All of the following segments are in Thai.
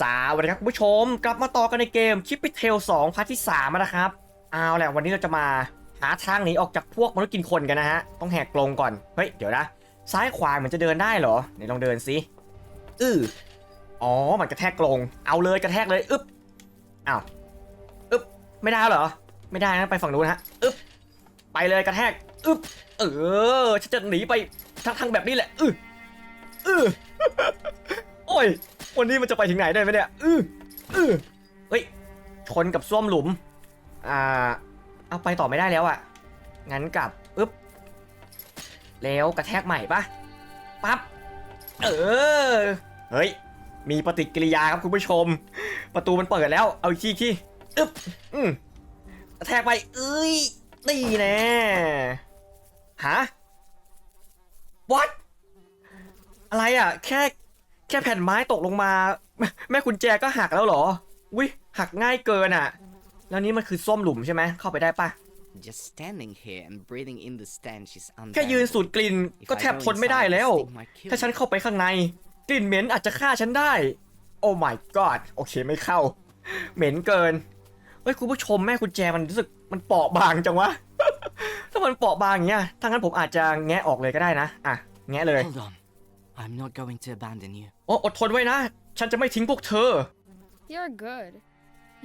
สวัสดีครับคุณผู้ชม กลับมาต่อกันในเกมคิปปิเทล2พาร์ทที่3นะครับเอาแหละวันนี้เราจะมาหาทางหนีออกจากพวกมนุษย์กินคนกันนะฮะ ต้องแหกกรงก่อน เฮ้ย เดี๋ยวนะ ซ้ายขวาเหมือนจะเดินได้เหรอไหนลองเดินสิอืออ๋อมันกระแทกกรงเอาเลยกระแทกเลยอึ๊บอ้าวอึ๊บไม่ได้เหรอ ไม่ได้นะไปฝั่งนู้นฮะอึ๊บไปเลยกระแทกอึ๊บเออฉันจะหนีไปทางทางแบบนี้แหละอืออือโอ้ย วันนี้มันจะไปถึงไหนได้ไหมเนี่ยอืออือเฮ้ยชนกับส้วมหลุม อ่า เอาไปต่อไม่ได้แล้วอะ่ะ งั้นกลับอึ๊บ แล้วกระแทกใหม่ปะปั๊บ เออ เฮ้ย มีปฏิกิริยาครับคุณผู้ชม ประตูมันเปิดแล้ว เอาอีกทีอีกทีอึ๊บ อืมกระแทกไป เอ้ยนี่แน่ฮะ what อะไรอะ แค่ แค่แผ่นไม้ตกลงมาแม่แม่กุญแจก็หักแล้วเหรอวิหักง่ายเกินอะ แล้วนี่มันคือส้วมหลุมใช่ไหมเข้าไปได้ปะ Just standing here and breathing in the stench is แค่ยืน unbearable. สูดกลิ่น If ก็ I แทบ go ทนไม่ได้ inside, แล้ว the stink might kill ถ้าฉัน me. เข้าไปข้างใน กลิ่นเหม็นอาจจะฆ่าฉันได้ โอ้ my god โอเคไม่เข้า เหม็นเกิน เฮ้ยคุณผู้ชมแม่กุญแจมันรู้สึกมันเปราะบางจังวะ ถ้ามันเปราะบางอย่างเงี้ยถ้างั้นผมอาจจะแงะออกเลยก็ได้นะ อะ แงะเลย Hold on. I'm not going to abandon you. โอ้อดทนไว้นะ ฉันจะไม่ทิ้งพวกเธอ You're good.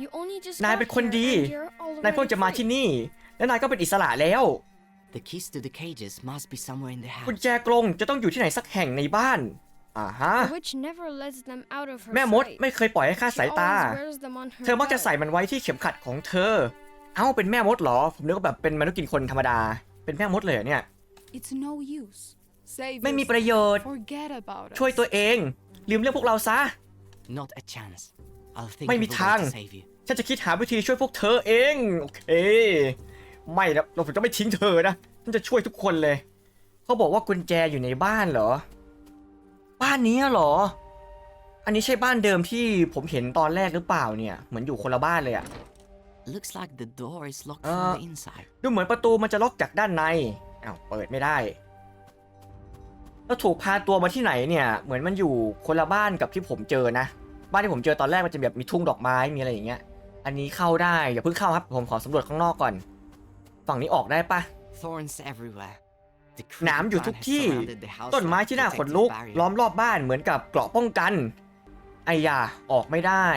You only just นาย got เป็นคน here ดี and you're นายเพิ่ง already จะมา free. ที่นี่ และนายก็เป็นอิสระแล้ว The keys to the cages must be somewhere in the กุญ house. แจกรงจะต้องอยู่ที่ไหนสักแห่งในบ้านอ่าฮะ The witch never lets them out of her แม่มด sight. ไม่เคยปล่อยให้คลาด She สายตา always wears them on her เธอมักจะ belt. ใส่มันไว้ที่เข็มขัดของเธอ เอ้าเป็นแม่มดเหรอ ผมนึกว่าแบบเป็นมนุษย์กินคนธรรมดา เป็นแม่มดเลยเหรอเนี่ย It's no use. Save ไม่มี yourself. ประโยชน์ Forget about us. ช่วยตัวเอง ลืมเรื่องพวกเราซะ Not a chance. I'll think ไม่ of มี a way ทาง to save you. ฉันจะคิดหาวิธีช่วยพวกเธอเอง โอเค ไม่นะเราผมจะไม่ทิ้งเธอนะ ฉันจะช่วยทุกคนเลย เขาบอกว่ากุญแจอยู่ในบ้านเหรอ บ้านนี้เหรอ อันนี้ใช่บ้านเดิมที่ผมเห็นตอนแรกหรือเปล่าเนี่ย เหมือนอยู่คนละบ้านเลยอะ Looks like the door is locked Uh, from the inside. ดูเหมือนประตูมันจะล็อกจากด้านในอ้าวเปิดไม่ได้ แล้วถูกพาตัวมาที่ไหนเนี่ย เหมือนมันอยู่คนละบ้านกับที่ผมเจอนะ บ้านที่ผมเจอตอนแรกมันจะแบบมีทุ่งดอกไม้มีอะไรอย่างเงี้ย อันนี้เข้าได้อย่าเพิ่งเข้าครับ ผมขอสำรวจข้างนอกก่อน ฝั่งนี้ออกได้ปะ Thorns everywhere. The หนาม creepy อยู่ plant ทุก has ที่ surrounded the house ต้นไม้ like ที่น่าขน protective ลุก barrier. ล้อมรอบบ้านเหมือนกับเกราะป้องกันไอ้ยาออกไม่ได้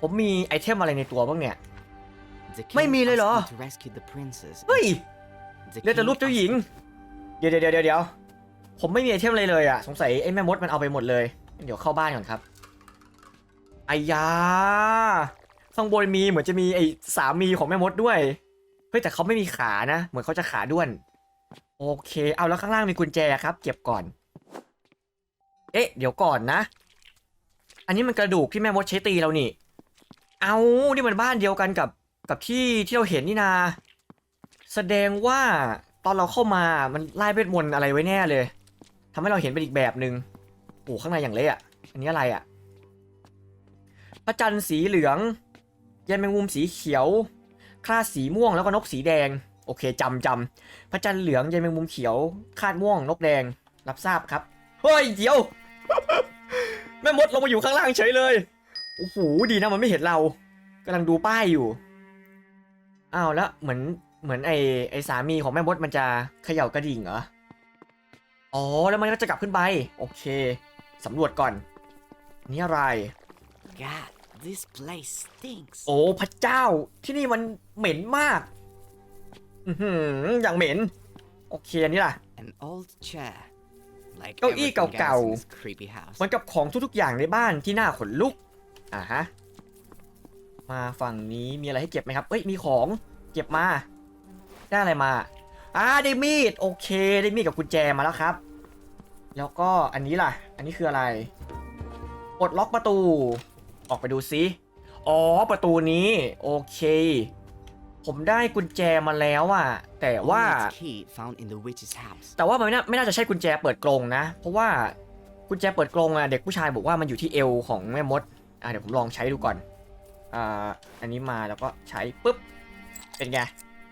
ผมมีไอเทมอะไรในตัวบ้างเนี่ย The ไม่ king มีเลยเหรอ asked me to rescue the princess. เฮ้ย The เหลือแต่ king รูปเจ้าหญิง asked- เดี๋ยวเดี๋ยวเดี๋ยวเดี๋ยว ผมไม่มีไอเทมอะไรเลยอะสงสัยไอ้แม่มดมันเอาไปหมดเลย เดี๋ยวเข้าบ้านก่อนครับไอ้ยาข้างบนมีเหมือนจะมีไอ้สามีของแม่มดด้วย เฮ้ยแต่เขาไม่มีขานะ เหมือนเขาจะขาด้วน โอเค เอาแล้วข้างล่างมีกุญแจครับ เก็บก่อน เอ๊ะ เดี๋ยวก่อนนะ อันนี้มันกระดูกที่แม่มดใช้ตีเรานี่ เอานี่มันบ้านเดียวกันกับกับที่ที่เราเห็นนี่นา แสดงว่าตอนเราเข้ามามันไล่เวทมนต์อะไรไว้แน่เลย ทำให้เราเห็นเป็นอีกแบบหนึ่งโอ้ข้างในอย่างเละอะ อันนี้อะไรอะ พระจันทร์สีเหลืองยายแมงมุมสีเขียว คลาดสีม่วงแล้วก็นกสีแดง โอเคจำจำพระจันทร์เหลืองยายแมงมุมเขียวคาดม่วง นกแดง รับทราบครับ เฮ้ยเดี๋ยว แม่มดลงมาอยู่ข้างล่างเฉยเลย โอ้โห ดีนะมันไม่เห็นเรากำลังดูป้ายอยู่ อ้าวแล้วเหมือนเหมือนไอไอสามีของแม่มดมันจะเขย่ากระดิ่งเหรอ อ๋อ แล้วมันก็จะกลับขึ้นไป โอเค สำรวจก่อน นี่อะไร God, this place stinks. โอ้ พระเจ้า ที่นี่มันเหม็นมาก อือหืออย่างเหม็น โอเค อันนี้ล่ะ An old chair. Like เก้าอี้ everything เก่า else ๆ in this creepy house. เหมือนกับของทุกๆอย่างในบ้านที่น่าขนลุก อ่าฮะ มาฝั่งนี้มีอะไรให้เก็บไหมครับ เอ้ย มีของ เก็บมา ได้อะไรมา อ่าได้มีดโอเคได้มีดกับกุญแจมาแล้วครับ แล้วก็อันนี้ล่ะ อันนี้คืออะไรปลดล็อกประตู ออกไปดูซิอ๋อประตูนี้โอเค ผมได้กุญแจมาแล้วอะแต่ว่า Only its key found in the witch's house. แต่ว่ามันไม่น่าไม่น่าจะใช่กุญแจเปิดกรงนะ เพราะว่ากุญแจเปิดกรงอะเด็กผู้ชายบอกว่ามันอยู่ที่เอวของแม่มดอะเดี๋ยวผมลองใช้ดูก่อนอ่าอันนี้มาแล้วก็ใช้ปุ๊บเป็นไง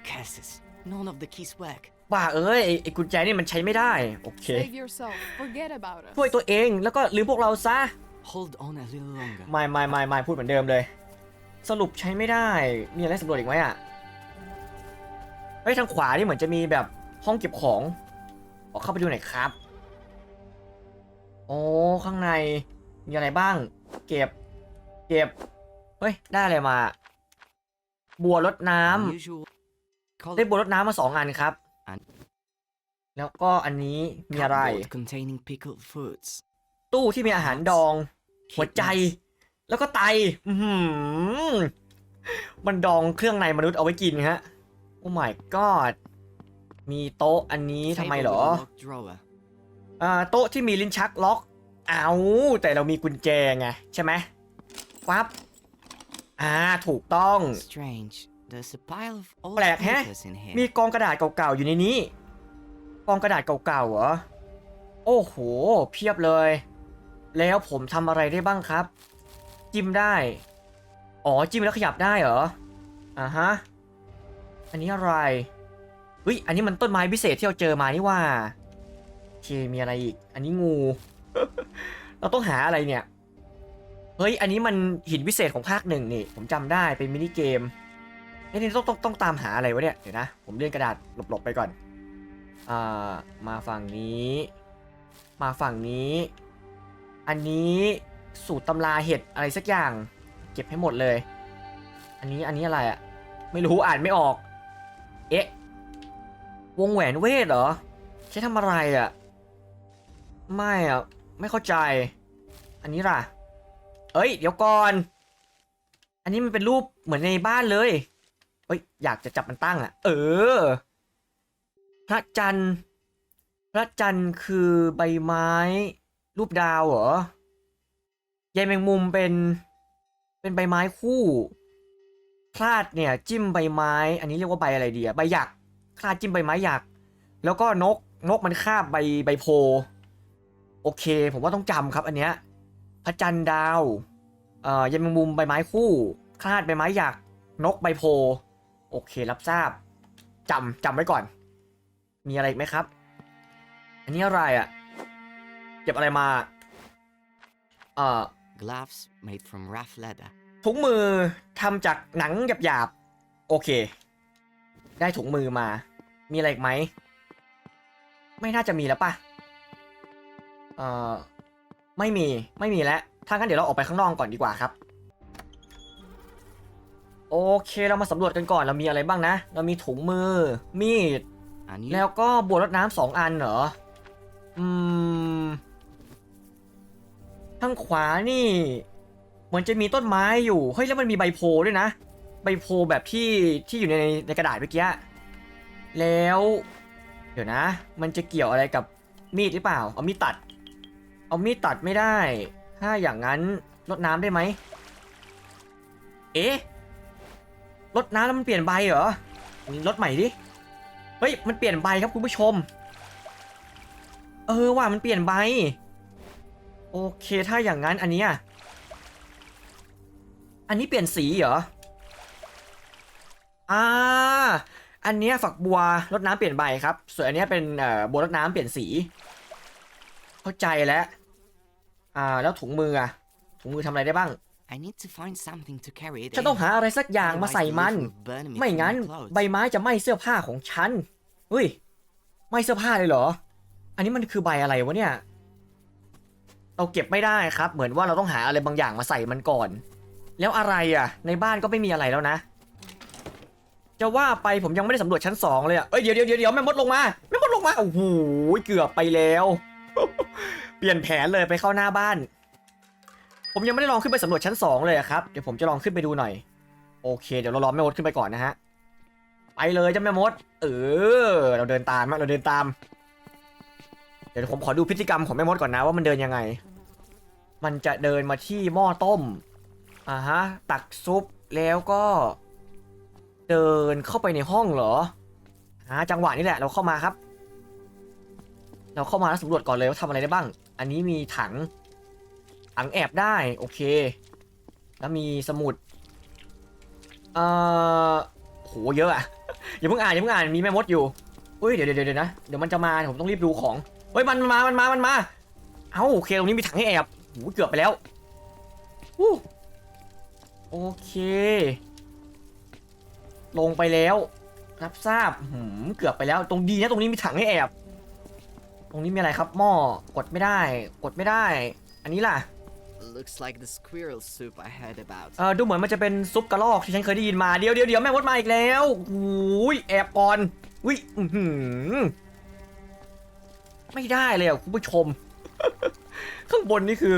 Curses. None of the keys work. บ้าเอ้ยไอ้ไอ้กุญแจนี่มันใช้ไม่ได้ โอเค Save yourself. Forget about us. ช่วยตัวเองแล้วก็ลืมพวกเราซะ Hold on a little longer. ไม่ไม่ไม่ไม่พูดเหมือนเดิมเลย สรุปใช้ไม่ได้ มีอะไรสำรวจอีกไหมอะเฮ้ยทางขวานี่เหมือนจะมีแบบห้องเก็บของออกเข้าไปดูหน่อยครับโอ้ข้างในมีอะไรบ้าง เก็บ เก็บ เฮ้ย ได้อะไรมา บัวรดน้ำ Unusual. Call ได้บัวรดน้ำมาสองอันครับอันแล้วก็อันนี้มีอะไร cupboard containing pickled fruits. ตู้ที่มีอาหารดอง หัวใจ Kittens. แล้วก็ไตอื้อหือมันดองเครื่องในมนุษย์เอาไว้กินฮะ โอ้ my god มีโต๊ะอันนี้ทำไม Table เหรอ with a locked drawer. อ่าโต๊ะที่มีลิ้นชักล็อก เอาแต่เรามีกุญแจไง ใช่ไหมปั๊บอ่า ถูกต้อง Strange. There's a pile of old แปลกแฮะ papers in here. มีกองกระดาษเก่าๆอยู่ในนี้ กองกระดาษเก่าๆเหรอ โอ้โห เพียบเลย แล้วผมทำอะไรได้บ้างครับ จิ้มได้ อ๋อ จิ้มแล้วขยับได้เหรอ อ่าฮะ อันนี้อะไร เฮ้ย อันนี้มันต้นไม้พิเศษที่เราเจอมานี่ว่าโอเคมีอะไรอีก อันนี้งู เราต้องหาอะไรเนี่ย เฮ้ย อันนี้มันหินพิเศษของภาคหนึ่งนี่ ผมจำได้เป็นมินิเกม นี่ต้องต้องต้องตามหาอะไรวะเนี่ย เดี๋ยวนะ ผมเลื่อนกระดาษหลบๆไปก่อน อ่า มาฝั่งนี้ มาฝั่งนี้ อันนี้สูตรตำราเห็ดอะไรสักอย่าง เก็บให้หมดเลย อันนี้อันนี้อะไรอะไม่รู้อ่านไม่ออก เอ๊ะ วงแหวนเวทเหรอ ใช้ทำอะไรอะไม่อะไม่เข้าใจ อันนี้ล่ะ เอ้ย เดี๋ยวก่อน อันนี้มันเป็นรูปเหมือนในบ้านเลย เอ้ยอยากจะจับมันตั้งอะเออ พระจันทร์ พระจันทร์คือใบไม้ รูปดาวเหรอใยแมงมุมเป็น เป็นใบไม้คู่คลาดเนี่ยจิ้มใบไม้ อันนี้เรียกว่าใบอะไรดีอะใบหยักคลาดจิ้มใบไม้หยัก แล้วก็นกนกมันคาบใบใบโพ โอเค ผมว่าต้องจำครับ อันเนี้ยพระจันทร์ดาว เอ่อยแมงมุมใบไม้คู่คลาดใบไม้หยัก นกใบโพ โอเครับทราบจำจำไว้ก่อน มีอะไรอีกไหมครับ อันนี้อะไรอะ่ะ เก็บอะไรมา เอ่อ Gloves made from rough leather. ถุงมือทำจากหนังหยาบๆ โอเค ได้ถุงมือมา มีอะไรอีกไหม ไม่น่าจะมีแล้วป่ะ เอ่อ ไม่มี ไม่มีแล้ว ถ้างั้นเดี๋ยวเราออกไปข้างนอกก่อนดีกว่าครับ โอเคเรามาสำรวจกันก่อนเรามีอะไรบ้างนะ เรามีถุงมือ มีด A new แล้วก็บัวรดน้ำสองอันเหรอ อืมทางขวานี่เหมือนจะมีต้นไม้อยู่ เฮ้ยแล้วมันมีใบโพลด้วยนะ ใบโพลแบบที่ที่อยู่ในในกระดาษเมื่อกี้ แล้ว เดี๋ยวนะ มันจะเกี่ยวอะไรกับมีดหรือเปล่า เอามีดตัด เอามีดตัดไม่ได้ ถ้าอย่างนั้นรดน้ำได้ไหม เอ๊ะ รดน้ำแล้วมันเปลี่ยนใบเหรอรดใหม่ดิ เฮ้ย มันเปลี่ยนใบครับคุณผู้ชม เออว่ามันเปลี่ยนใบ โอเคถ้าอย่างนั้นอันนี้อันนี้เปลี่ยนสีเหรอ อ่า อันเนี้ยฝักบัวรดน้ำเปลี่ยนใบครับ ส่วนอันเนี้ยเป็นเอ่อบัวรดน้ำเปลี่ยนสี เข้าใจแล้ว อ่า แล้วถุงมืออะถุงมือทำอะไรได้บ้าง I need to find something to carry it ฉันต้อง in. หาอะไรสักอย่างมา Otherwise ใส่ the มัน leaf will burn me ไม่ from งั้น my clothes. ใบไม้จะไหม้เสื้อผ้าของฉันเฮ้ยไหม้เสื้อผ้าเลยเหรอ อันนี้มันคือใบอะไรวะเนี่ย เราเก็บไม่ได้ครับ เหมือนว่าเราต้องหาอะไรบางอย่างมาใส่มันก่อน แล้วอะไรอะ ในบ้านก็ไม่มีอะไรแล้วนะ จะว่าไปผมยังไม่ได้สำรวจชั้นสองเลยอะเอ้ยเดี๋ยวเดี๋ยวเดี๋ยวแม่มดลงมาแม่มดลงมาโอ้โหเกือบไปแล้ว เปลี่ยนแผนเลยไปเข้าหน้าบ้าน ผมยังไม่ได้ลองขึ้นไปสำรวจชั้นสองเลยอะครับ เดี๋ยวผมจะลองขึ้นไปดูหน่อย โอเค เดี๋ยวเรารอแม่มดขึ้นไปก่อนนะฮะ ไปเลยจ้าแม่มด เออ เราเดินตามอะเราเดินตาม เดี๋ยวผมขอดูพฤติกรรมของแม่มดก่อนนะว่ามันเดินยังไง มันจะเดินมาที่หม้อต้ม อ่าฮะ ตักซุปแล้วก็ เดินเข้าไปในห้องเหรอหาจังหวะนี้แหละเราเข้ามาครับ เราเข้ามาแล้วสำรวจก่อนเลยว่าทำอะไรได้บ้าง อันนี้มีถัง ถังแอบได้โอเค แล้วมีสมุด เอ่อโหเยอะอะอย่าเพิ่งอ่านอย่าเพิ่งอ่านมีแม่มดอยู่อุ้ยเดี๋ยวเดี๋ยวเดี๋ยวนะเดี๋ยวมันจะมาผมต้องรีบดูของเฮ้ยมันมามันมามันมา เอ้าโอเคตรงนี้มีถังให้แอบโหเกือบไปแล้วอู้โอเค ลงไปแล้ว รับทราบหืมเกือบไปแล้ว ตรงดีนะตรงนี้มีถังให้แอบ ตรงนี้มีอะไรครับหม้อกดไม่ได้ กดไม่ได้ อันนี้ล่ะ Looks like the squirrel soup I heard about. เออดูเหมือนมันจะเป็นซุปกระรอกที่ฉันเคยได้ยินมาเดี๋ยวเดี๋ยวเดี๋ยวแม่มดมาอีกแล้วอุ้ยแอบก่อนอุ้ยอื้อหือไม่ได้เลยอะคุณผู้ชม ข้างบนนี่คือ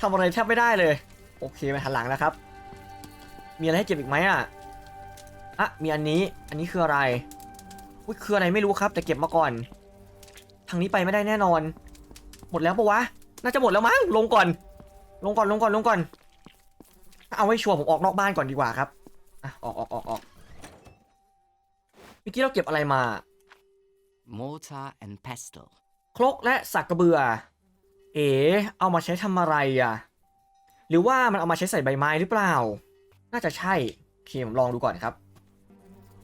ทำอะไรแทบไม่ได้เลย โอเคมาหันหลังแล้วครับ มีอะไรให้เก็บอีกไหมอะอะมีอันนี้อันนี้คืออะไรอุ้ยคืออะไรไม่รู้ครับ แต่เก็บมาก่อน ทางนี้ไปไม่ได้แน่นอน หมดแล้วปะวะ น่าจะหมดแล้วมั้งลงก่อน ลงก่อนลงก่อนลงก่อน เอาไว้ชัวร์ผมออกนอกบ้านก่อนดีกว่าครับอะออกออกออกออกเมื่อกี้เราเก็บอะไรมา Mortar and pestle. ครกและสักกระเบือ เอ๋เอามาใช้ทำอะไรอะ หรือว่ามันเอามาใช้ใส่ใบไม้หรือเปล่า น่าจะใช่โอเคผมลองดูก่อนครับ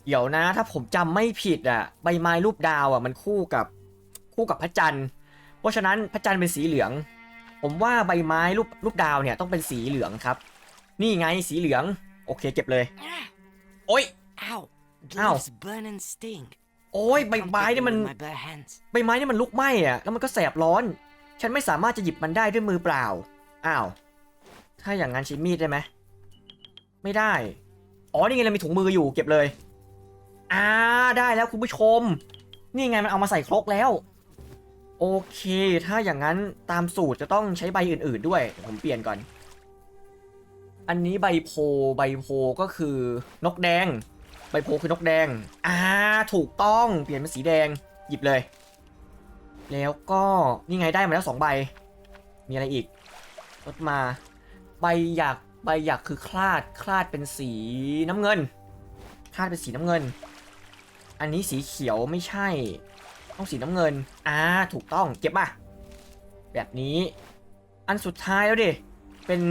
เดี๋ยวนะ ถ้าผมจำไม่ผิดอะ ใบไม้รูปดาวอะมันคู่กับคู่กับพระจันทร์ เพราะฉะนั้นพระจันทร์เป็นสีเหลือง ผมว่าใบไม้รูปรูปดาวเนี่ยต้องเป็นสีเหลืองครับ นี่ไงสีเหลือง โอเคเก็บเลย โอ๊ย Ow! The Ow. leaves burn and sting. โอ้ยใบ Can't ไม้ get เนี่ย them มัน with my bare hands. ใบไม้เนี่ยมันลุกไหม้อะแล้วมันก็แสบร้อน ฉันไม่สามารถจะหยิบมันได้ด้วยมือเปล่า อ้าว ถ้าอย่างนั้นใช้มีดได้ไหม ไม่ได้ อ๋อ นี่ไงเรามีถุงมืออยู่เก็บเลย อ่า ได้แล้วคุณผู้ชม นี่ไงมันเอามาใส่ครกแล้ว โอเค ถ้าอย่างนั้นตามสูตรจะต้องใช้ใบอื่นๆด้วยผมเปลี่ยนก่อน อันนี้ใบโพใบโพก็คือนกแดง ใบโพคือนกแดงอ่าถูกต้องเปลี่ยนเป็นสีแดงหยิบเลย แล้วก็นี่ไงได้มาแล้วสองใบ มีอะไรอีกลดมาใบหยักใบหยักคือคลาดคลาดเป็นสีน้ำเงิน คลาดเป็นสีน้ำเงิน อันนี้สีเขียวไม่ใช่ ต้องสีน้ำเงิน อ่า ถูกต้อง เก็บมาแบบนี้ อันสุดท้ายแล้วดิ เป็น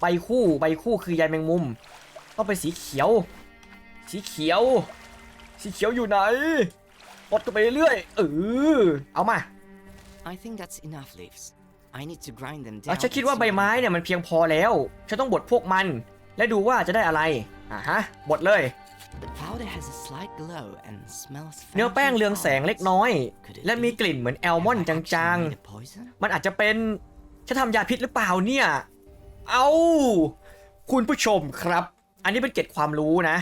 ใบคู่ ใบคู่คือใยแมงมุม ต้องเป็นสีเขียว สีเขียว สีเขียวอยู่ไหนกดกันไปเรื่อยๆเออ เอามา I think that's enough leaves. I need to grind them อะ down. ฉันคิดว่า and ใบ see ไม้เนี่ยมันเพียงพอแล้ว ฉันต้องบดพวกมัน และดูว่าจะได้อะไร อะฮะ บดเลย The powder has a slight glow and smells เนื้อแป้ง faintly เรืองแสงเล็ก almonds. น้อย Could it และมี be กลิ่นเหมือนแอลมอนด์ I จาง actually made a poison? ๆมันอาจจะเป็นฉันทำยาพิษหรือเปล่าเนี่ย เอาคุณผู้ชมครับ อันนี้เป็นเกร็ดความรู้นะ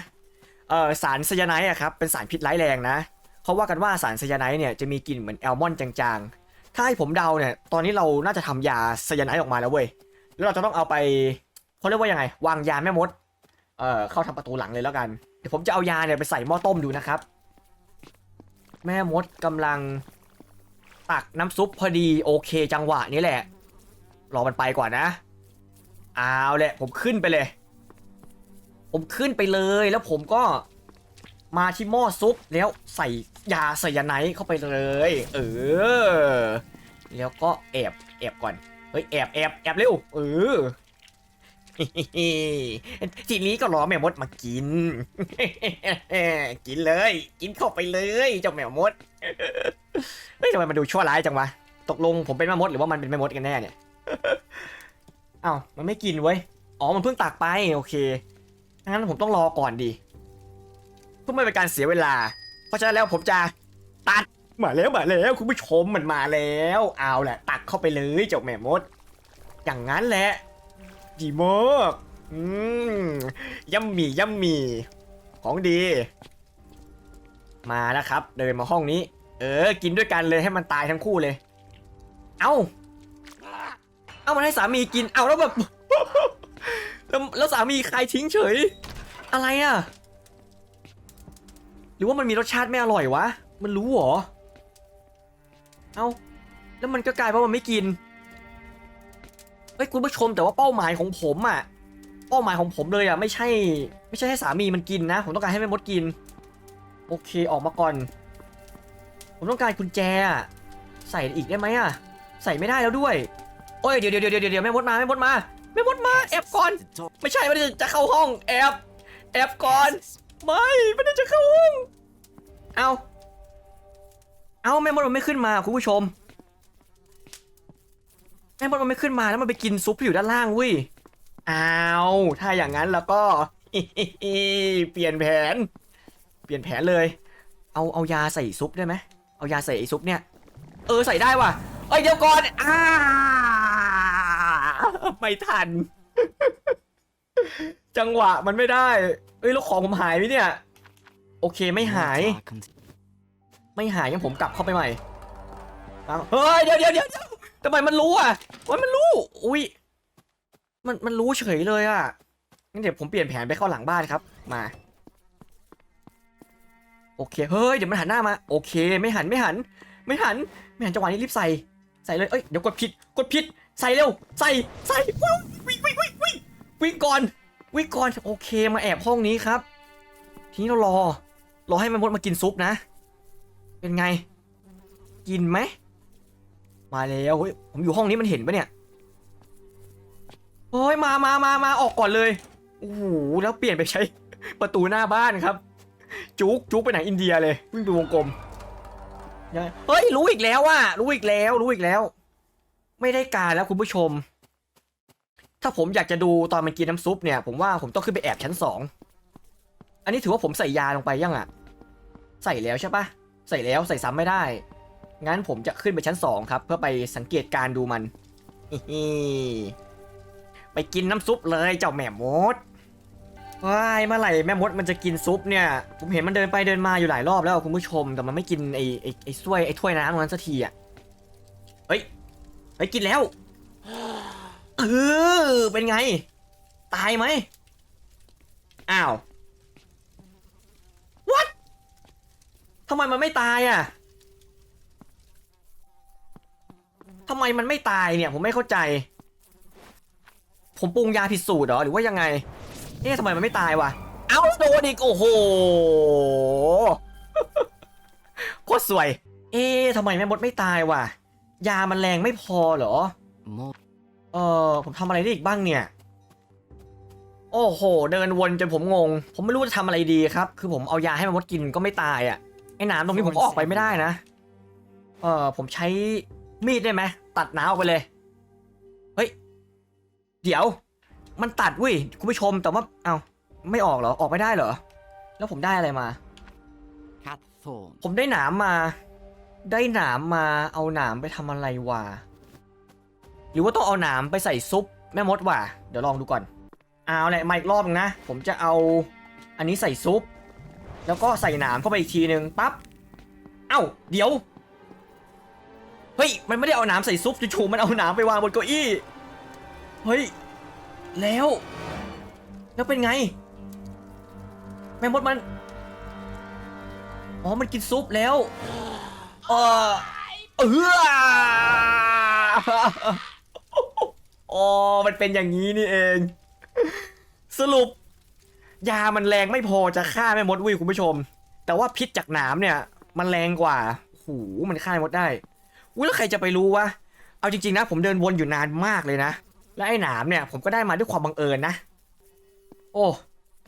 เอ่อสารไซยาไนด์อะครับ เป็นสารพิษร้ายแรงนะเขาว่ากันว่าสารไซยาไนด์เนี่ยจะมีกลิ่นเหมือนแอลมอนด์จางๆ ถ้าให้ผมเดาเนี่ย ตอนนี้เราน่าจะทำยาไซยาไนด์ออกมาแล้วเว้ย แล้วเราจะต้องเอาไปเขาเรียกว่ายังไง วางยาแม่มด เอ่อเข้าทางประตูหลังเลยแล้วกัน เดี๋ยวผมจะเอายาเนี่ยไปใส่หม้อต้มดูนะครับ แม่มดกำลังตักน้ำซุปพอดีโอเคจังหวะนี้แหละ รอมันไปก่อนนะ เอาแหละผมขึ้นไปเลย ผมขึ้นไปเลยแล้วผมก็มาที่หม้อซุปแล้วใส่ยาไซยาไนด์เข้าไปเลย เออ แล้วก็แอบแอบก่อน เฮ้ยแอบแอบแอบเร็ว เออ ทีนี้ก็รอแม่มดมากิน กินเลย กินเข้าไปเลยเจ้าแมวมดเฮ้ยทำไมมันดูชั่วร้ายจังวะ ตกลงผมเป็นแม่มดหรือว่ามันเป็นแม่มดกันแน่เนี่ยเอ้ามันไม่กินเว้ย อ๋อ มันเพิ่งตักไป โอเค งั้นผมต้องรอก่อนดี เพื่อไม่เป็นการเสียเวลา เพราะฉะนั้นแล้วผมจะตัด มาแล้วมาแล้วคุณผู้ชมมันมาแล้ว เอาแหละ ตักเข้าไปเลยเจ้าแม่มด อย่างนั้นแหละ ดีมากอืมย่ำมีย่ำมีของดี มาแล้วครับ เดินมาห้องนี้ เออ กินด้วยกันเลยให้มันตายทั้งคู่เลย เอ้า เอามันให้สามีกิน เอาแล้วแบบ แล้วแล้วสามีใครทิ้งเฉย อะไรอะ หรือว่ามันมีรสชาติไม่อร่อยวะ มันรู้เหรอ เอาแล้วมันก็กลายเป็นว่ามันไม่กิน เฮ้ยคุณผู้ชมแต่ว่าเป้าหมายของผมอะเป้าหมายของผมเลยอะไม่ใช่ ไม่ใช่ให้สามีมันกินนะ ผมต้องการให้แม่มดกิน โอเคออกมาก่อน ผมต้องการกุญแจใส่อีกได้ไหมอะใส่ไม่ได้แล้วด้วยโอ้ยเดี๋ยวเดี๋ยวเดี๋ยวเดี๋ยวแม่มดมาแม่มดมาแม่มดมาแอบก่อน ไม่ใช่ไม่ได้จะเข้าห้องแอบแอบก่อน ไม่ไม่ได้จะเข้าห้องเอาเอาแม่มดมันไม่ขึ้นมาคุณผู้ชม แม่มดมันไม่ขึ้นมาแล้วมันไปกินซุปที่อยู่ด้านล่างเว้ยอ้าวถ้าอย่างนั้นแล้วก็ เปลี่ยนแผน เปลี่ยนแผนเลย เอาเอายาใส่ซุปได้ไหมเอายาใส่ไอซุปเนี่ย เออใส่ได้ว่ะเอ้ยเดี๋ยวก่อนอ้าไม่ทัน จังหวะมันไม่ได้เอ้ยแล้วของผมหายไหมเนี่ย โอเคไม่หาย ไม่หายยังผมกลับเข้าไปใหม่เอาเฮ้ยเดี๋ยวเดี๋ยวเดี๋ยวเดี๋ยวำไมมันรู้อะว่ามันรู้ อุ้ย มันมันรู้เฉยเลยอะ งั้นเดี๋ยวผมเปลี่ยนแผนไปเข้าหลังบ้านครับ มา โอเค เฮ้ย เดี๋ยวมันหันหน้ามา โอเค ไม่หันไม่หัน ไม่หัน ไม่หันจังหวะนี้รีบใส่ ใส่เลย เอ้ย เดี๋ยวกดผิด กดผิด ใส่เร็ว ใส่ ใส่วิ่งวิ่งวิ่งวิ่งวิ่งวิ่งก่อน วิ่งก่อน โอเค มาแอบห้องนี้ครับ ทีนี้เรารอ รอให้มันมดมากินซุปนะ เป็นไง กินไหม มาแล้วเฮ้ยผมอยู่ห้องนี้มันเห็นปะเนี่ยเฮ้ยมามามามาออกก่อนเลยโอ้โหแล้วเปลี่ยนไปใช้ ประตูหน้าบ้านครับ จุกจุกไปไหนอินเดียเลยวิ่งไปวงกลมยังไงเฮ้ยรู้อีกแล้วว่ะรู้อีกแล้ว รู้อีกแล้ว ไม่ได้การแล้วคุณผู้ชม ถ้าผมอยากจะดูตอนมันกินน้ำซุปเนี่ย ผมว่าผมต้องขึ้นไปแอบชั้นสองอันนี้ถือว่าผมใส่ยาลงไปยังอะใส่แล้วใช่ปะใส่แล้วใส่ซ้ำไม่ได้ งั้นผมจะขึ้นไปชั้นสองครับ เพื่อไปสังเกตการดูมันไปกินน้ำซุปเลยเจ้าแม่มดว้ายเมื่อไหร่แม่มดมันจะกินซุปเนี่ย ผมเห็นมันเดินไปเดินมาอยู่หลายรอบแล้วคุณผู้ชมแต่มันไม่กินไอ้ไอ้ไอ้ถ้วยไอ้ถ้วยน้ำตรงนั้นสักทีอะเฮ้ยเฮ้ยกินแล้วเออเป็นไง ตายไหมอ้าว what ทำไมมันไม่ตายอะ ทำไมมันไม่ตายเนี่ย ผมไม่เข้าใจ ผมปรุงยาผิดสูตรเหรอหรือว่ายังไงเอ๊ะทำไมมันไม่ตายวะเอ้าโดนอีกโอ้โหโคตรสวย เอ๊ะทำไมแม่มดไม่ตายวะยามันแรงไม่พอเหรอเออผมทำอะไรได้อีกบ้างเนี่ยโอ้โห เดินวนจนผมงง ผมไม่รู้จะทำอะไรดีครับ คือผมเอายาให้มันมดกินก็ไม่ตายอะ่ะไอ้หนามตรงนี้ผมออกไปไม่ได้นะ เออผมใช้มีดได้ไหม ตัดหนามออกไปเลย เฮ้ย เดี๋ยว มันตัดเว้ยคุณผู้ชมแต่ว่า เอาไม่ออกเหรอ ออกไม่ได้เหรอ แล้วผมได้อะไรมา ผมได้หนามมา ได้หนามมา เอาหนามไปทำอะไรวะ หรือว่าต้องเอาหนามไปใส่ซุปแม่มดว่ะ เดี๋ยวลองดูก่อน เอาแหละมาอีกรอบนึงนะ ผมจะเอาอันนี้ใส่ซุป แล้วก็ใส่หนามเข้าไปอีกทีนึง ปั๊บ เอ้า เดี๋ยว เฮ้ย มันไม่ได้เอาหนามใส่ซุปจู่ๆมันเอาหนามไปวางบนเก้าอี้ เฮ้ย แล้ว แล้วเป็นไง แม่มดมัน อ๋อ มันกินซุปแล้ว เออเอออ๋อ มันเป็นอย่างนี้นี่เอง สรุป ยามันแรงไม่พอจะฆ่าแม่มดวิคุณผู้ชม แต่ว่าพิษจากหนามเนี่ย มันแรงกว่าโอ้โหมันฆ่าแม่มดได้ อุ้ยแล้วใครจะไปรู้วะ เอาจริงๆนะ ผมเดินวนอยู่นานมากเลยนะ และไอ้หนามเนี่ยผมก็ได้มาด้วยความบังเอิญนะ โอ้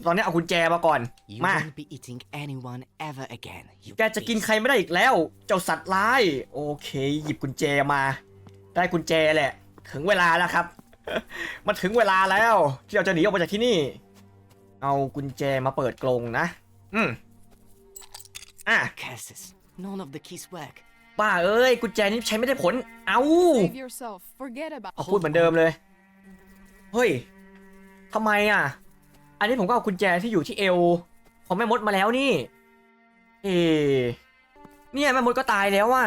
ตอนนี้เอากุญแจมาก่อน You มา won't be eating anyone ever again. You แกจะกิน beast. ใครไม่ได้อีกแล้ว เจ้าสัตว์ร้าย โอเค หยิบกุญแจมา ได้กุญแจแหละ ถึงเวลาแล้วครับ มันถึงเวลาแล้ว ที่เราจะหนีออกมาจากที่นี่ เอากุญแจมาเปิดกรงนะ อืมอะ Curses. None of the keys work. ป้าเอ้ยกุญแจนี้ใช้ไม่ได้ผล เอา Save yourself. Forget about เอาพูดเหมือนเดิมเลย เฮ้ยทำไมอะ อันนี้ผมก็เอากุญแจที่อยู่ที่เอวของแม่มดมาแล้วนี่ เอ เนี่ยแม่มดก็ตายแล้วอะ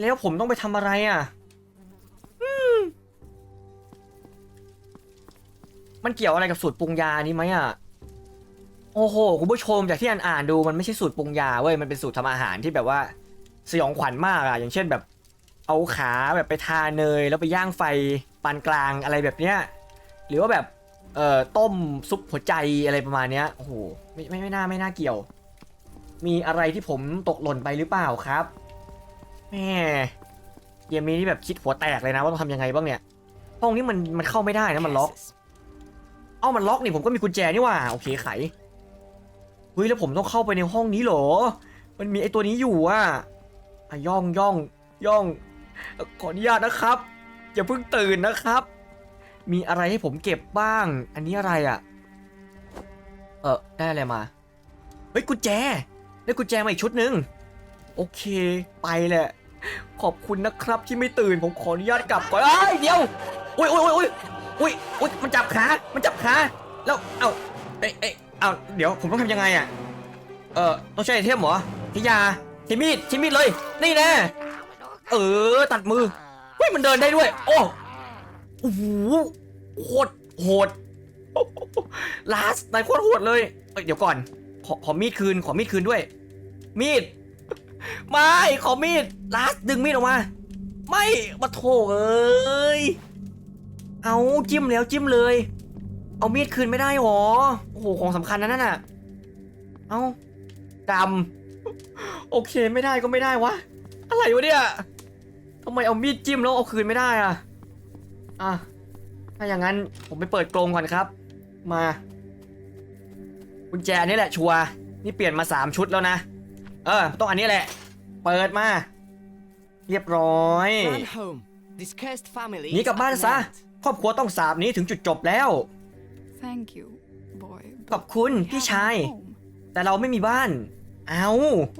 แล้วผมต้องไปทำอะไรอะอืมมันเกี่ยวอะไรกับสูตรปรุงยานี้ไหมอะ โอ้โห คุณผู้ชมจากที่อ่านอ่านๆดูมันไม่ใช่สูตรปรุงยาเว้ย มันเป็นสูตรทำอาหารที่แบบว่า สยองขวัญมากอะอย่างเช่นแบบ เอาขาแบบไปทาเนย แล้วไปย่างไฟปานกลางอะไรแบบเนี้ยหรือว่าแบบเอ่อต้มซุปหัวใจอะไรประมาณเนี้ยโอ้โหไม่ไม่ไม่น่าไม่น่าเกี่ยว มีอะไรที่ผมตกหล่นไปหรือเปล่าครับแหมเกมนี้นี่แบบคิดหัวแตกเลยนะว่าต้องทำยังไงบ้างเนี่ยห้องนี้มันมันเข้าไม่ได้นะมันล็อก เอ้ามันล็อกนี่ผมก็มีกุญแจนี่ว่าโอเคไขเฮ้ยแล้วผมต้องเข้าไปในห้องนี้เหรอ มันมีไอตัวนี้อยู่อะ อะย่องย่องย่อง ขออนุญาตนะครับ อย่าเพิ่งตื่นนะครับ มีอะไรให้ผมเก็บบ้าง อันนี้อะไรอะ่ะ เออได้อะไรมา เฮ้ยกุญแจ ได้กุญแจมาอีกชุดหนึ่งโอเค ไปแหละ ขอบคุณนะครับที่ไม่ตื่น ผมขออนุญาตกลับก่อนเอ้ยเดี๋ยวอุ้ยอุ้ยอุ้ยอุ้ยอุ้ยมันจับขา มันจับขา แล้ว เอ้าเอ้ยเอ้ยเอ้าเดี๋ยวผมต้องทำยังไงอะ เออต้องใช้ไอเทมเหรอทิยา ช้มีดช้มีดเลย นี่แน่เออ ตัดมือเฮ้ยมันเดินได้ด้วย โอ้โอ้โหโคตรโหดลาสนายโคตรโหดเลยเอ้ยเดี๋ยวก่อน ขอขอมีดคืน ขอมีดคืนด้วย มีด ไม่ ขอมีด ลาสดึงมีดออกมา ไม่มาโถเอ้ย เอาจิ้มแล้วจิ้มเลย เอามีดคืนไม่ได้หรอ โอ้โห ของสำคัญนะนั่นน่ะ เอาดำ โอเคไม่ได้ก็ไม่ได้วะ อะไรวะเนี่ยทำไมเอามีดจิ้มแล้วเอาคืนไม่ได้อะอะ ถ้าอย่างนั้นผมไปเปิดกรงก่อนครับ มา กุญแจนี่แหละชัวร์นี่เปลี่ยนมาสามชุดแล้วนะ เออ ต้องอันนี้แหละ เปิดมา เรียบร้อย Run home. This cursed family หนี is กลับบ้าน at ซะ an end. ครอบครัวต้องสาบหนี้ถึงจุดจบแล้ว Thank you, boy. ขอบคุณ We พี่ have ชาย no home. แต่เราไม่มีบ้าน เอา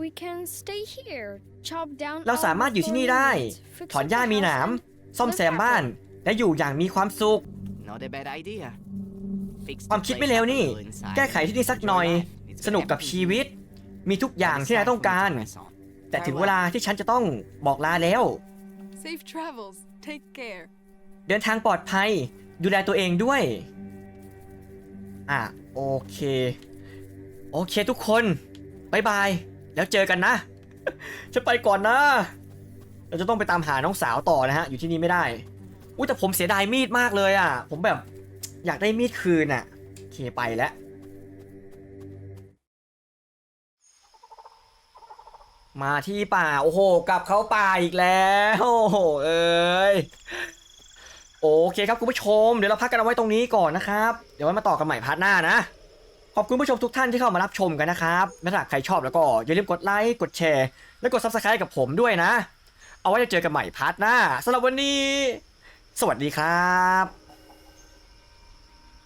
We can stay here, chop down เราสามารถอยู่ที่นี่ได้ ถอนหญ้ามีหนาม ซ่อมแซมบ้าน และอยู่อย่างมีความสุข Not a bad idea. Fix ความ the คิด place ไม่เลว up a นี่ little inside. แก้ไขที่นี่สักหน่อย Enjoy life. It's สนุกกับ very ชีวิต happy. มีทุกอย่างที่นายต้องการ Press on. แต่ถึงเวลาที่ฉันจะต้องบอกลาแล้ว Safe travels. Take care. เดินทางปลอดภัย ดูแลตัวเองด้วย อะ โอเค โอเคทุกคน บายบาย แล้วเจอกันนะ ฉันไปก่อนนะ เราจะต้องไปตามหาน้องสาวต่อนะฮะ อยู่ที่นี่ไม่ได้ อุ้ยแต่ผมเสียดายมีดมากเลยอะ ผมแบบอยากได้มีดคืนอะโอเคไปแล้วมาที่ป่า โอ้โห กลับเข้าป่าอีกแล้ว โอ้โห เอ้ย โอเคครับคุณผู้ชม เดี๋ยวเราพักกันเอาไว้ตรงนี้ก่อนนะครับ เดี๋ยวไว้มาต่อกันใหม่พาร์ทหน้านะ ขอบคุณผู้ชมทุกท่านที่เข้ามารับชมกันนะครับและถ้าใครชอบแล้วก็อย่าลืมกดไลค์กดแชร์ และกด subscribe กับผมด้วยนะ เอาไว้จะเจอกันใหม่พาร์ทหน้าสำหรับวันนี้ สวัสดีครับ